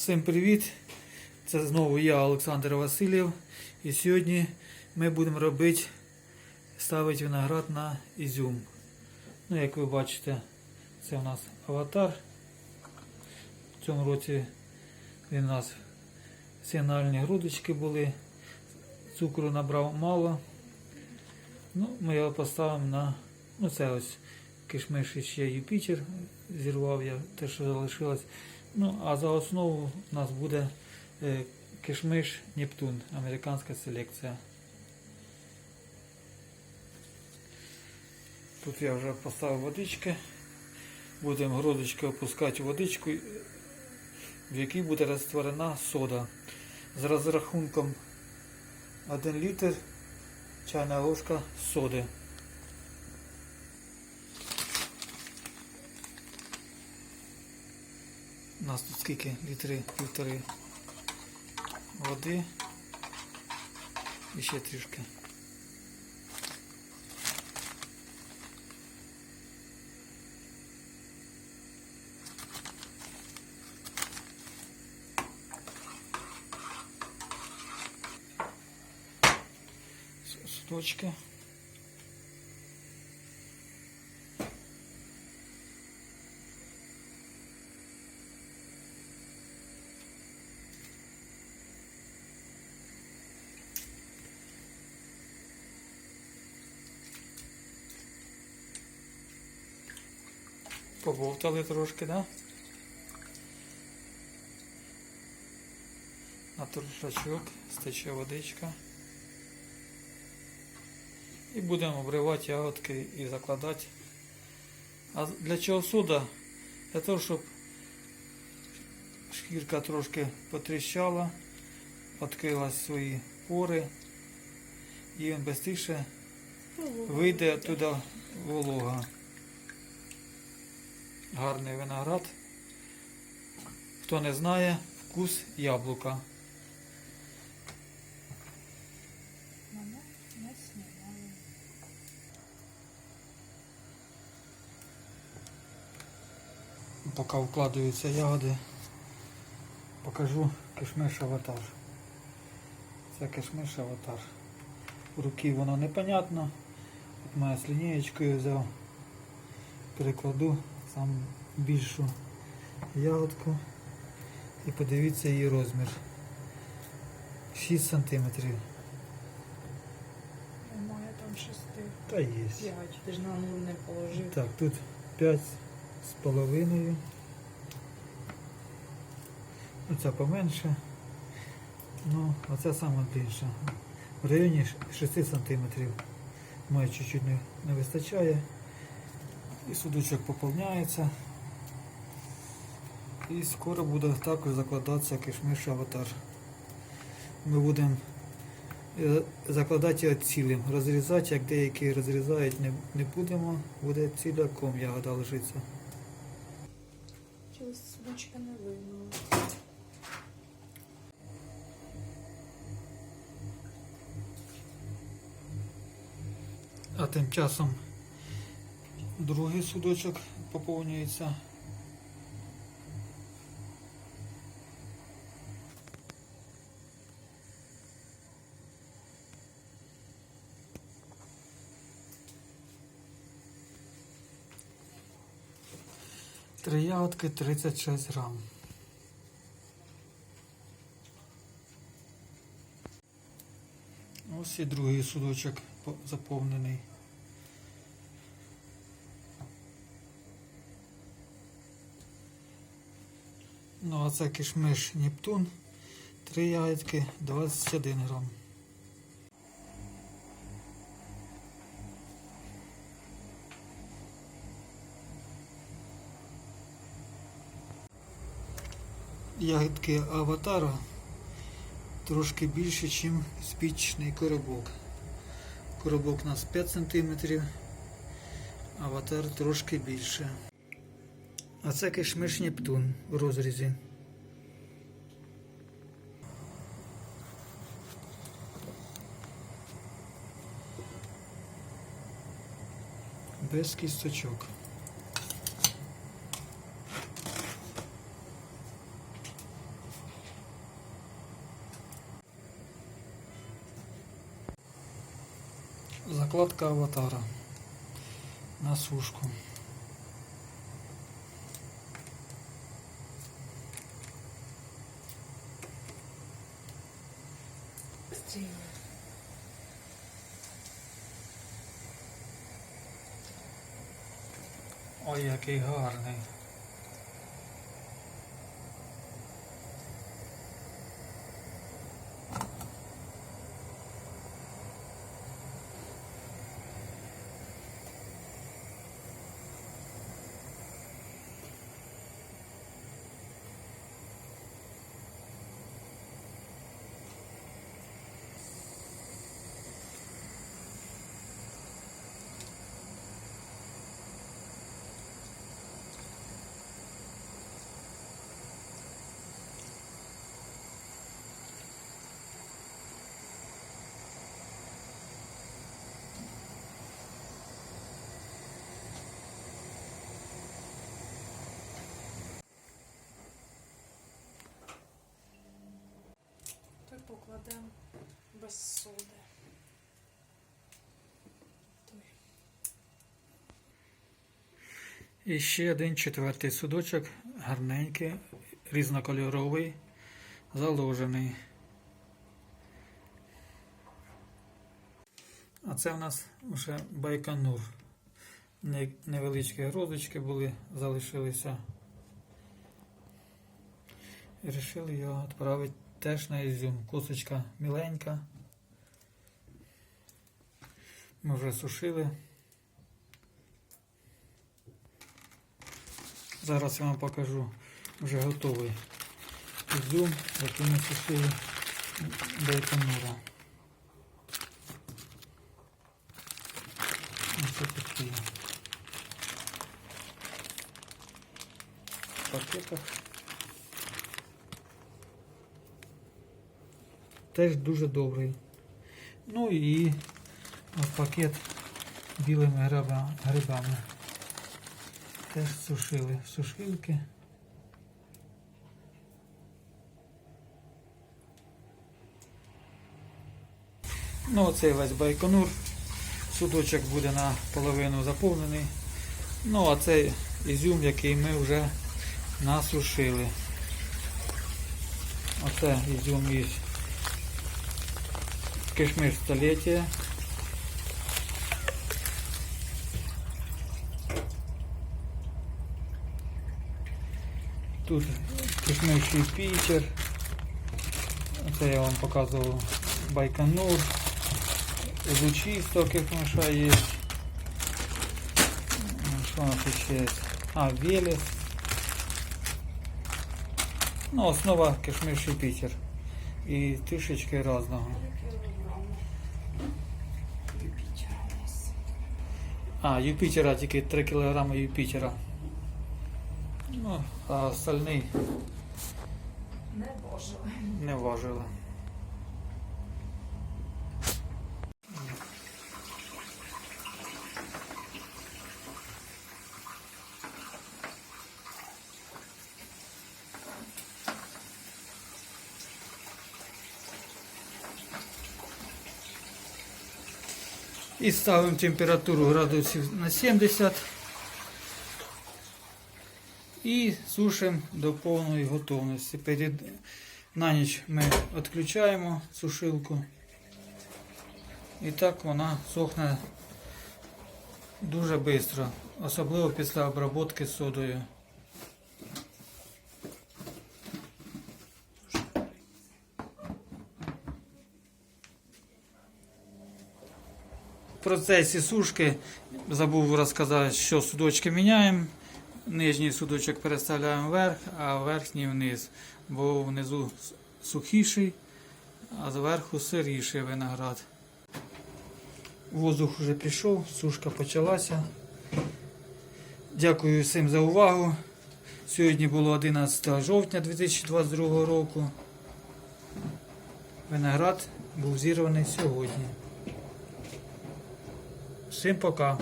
Всім привіт! Це знову я, Олександр Васильєв. І сьогодні ми будемо робити, ставити виноград на ізюм. Ну, як ви бачите, це у нас аватар. В цьому році він у нас сигнальні грудочки були. Цукру набрав мало. Ну, ми його поставимо на. Ну, це ось кишмиш ще Юпітер. Зірвав я те, що залишилось. Ну, а за основу у нас буде е, кишмиш Нептун, американська селекція. Тут я вже поставив водички. Будемо грудочки опускати водичку, в якій буде розтворена сода. З розрахунком 1 літр чайна ложка соди. У нас тут скільки літри півтори води і ще трішки. Судочки. Побовтали трошки, да? На торшачок стече водичка. І будемо обривати ягодки і закладати. А для чого сода? Для того, щоб шкірка трошки потріщала, відкрилась свої пори і він швидше вийде туди волога. Гарний виноград. Хто не знає, вкус яблука. Поки вкладаються ягоди, покажу кишмиш аватар. Це кишмиш аватар. У руки воно непонятно. От моя з лінієчкою взяв, перекладу сам більшу ягодку і подивіться її розмір. 6 сантиметрів. Немає там шести. Та є. П'ять. Ти ж на не положив. Так, тут 5 з половиною. Оця поменше. Ну, оця саме більша. В районі 6 см. Має чуть-чуть не, не вистачає. І судочок поповняється. І скоро буде також закладатися кишмиш аватар. Ми будемо е, закладати його цілим. Розрізати, як деякі розрізають, не, не будемо. Буде ціляком ягода. Через судочка не виймала. А тим часом другий судочок поповнюється. Три ягодки 36 грам. Ось і другий судочок заповнений. Ну, а це кишмиш Нептун. Три ягодки 21 грам. Ягодки аватара трошки більше, ніж спічний коробок. Коробок у нас 5 см, аватар трошки більше. А це кишмиш Нептун в розрізі. Без кісточок. Закладка аватара на сушку. Быстрее. Ой, який гарний. Той покладемо без соди. І ще один четвертий судочок, гарненький, різнокольоровий, заложений. А це в нас вже байконур. Невеличкі грозочки були, залишилися. І вирішили його відправити теж на ізюм. Косточка міленька. Ми вже сушили. Зараз я вам покажу вже готовий ізюм, який ми сушили бейконура. Ось такий. В пакетах. Теж дуже добрий. Ну і пакет білими грибами. Теж сушили сушилки. Ну, оцей весь байконур. Судочок буде наполовину заповнений. Ну, а цей ізюм, який ми вже насушили. Оце ізюм із кишмиш століття. Тут кишмиший пічер. Це я вам показував байконур. Лучисто кишмиша є. Ну, Що у нас ще є? А, Велес. Ну, основа кишмиший пічер. І трішечки різного. А, Юпітера тільки 3 кг Юпітера. Ну, а остальний Не важили. не важили. І ставимо температуру градусів на 70 і сушимо до повної готовності. Перед... На ніч ми відключаємо сушилку. І так вона сохне дуже швидко, особливо після обробки содою. В процесі сушки забув розказати, що судочки міняємо. Нижній судочок переставляємо вверх, а верхній вниз, бо внизу сухіший, а зверху сиріший виноград. Воздух вже пішов, сушка почалася. Дякую всім за увагу. Сьогодні було 11 жовтня 2022 року. Виноград був зірваний сьогодні. Всім пока.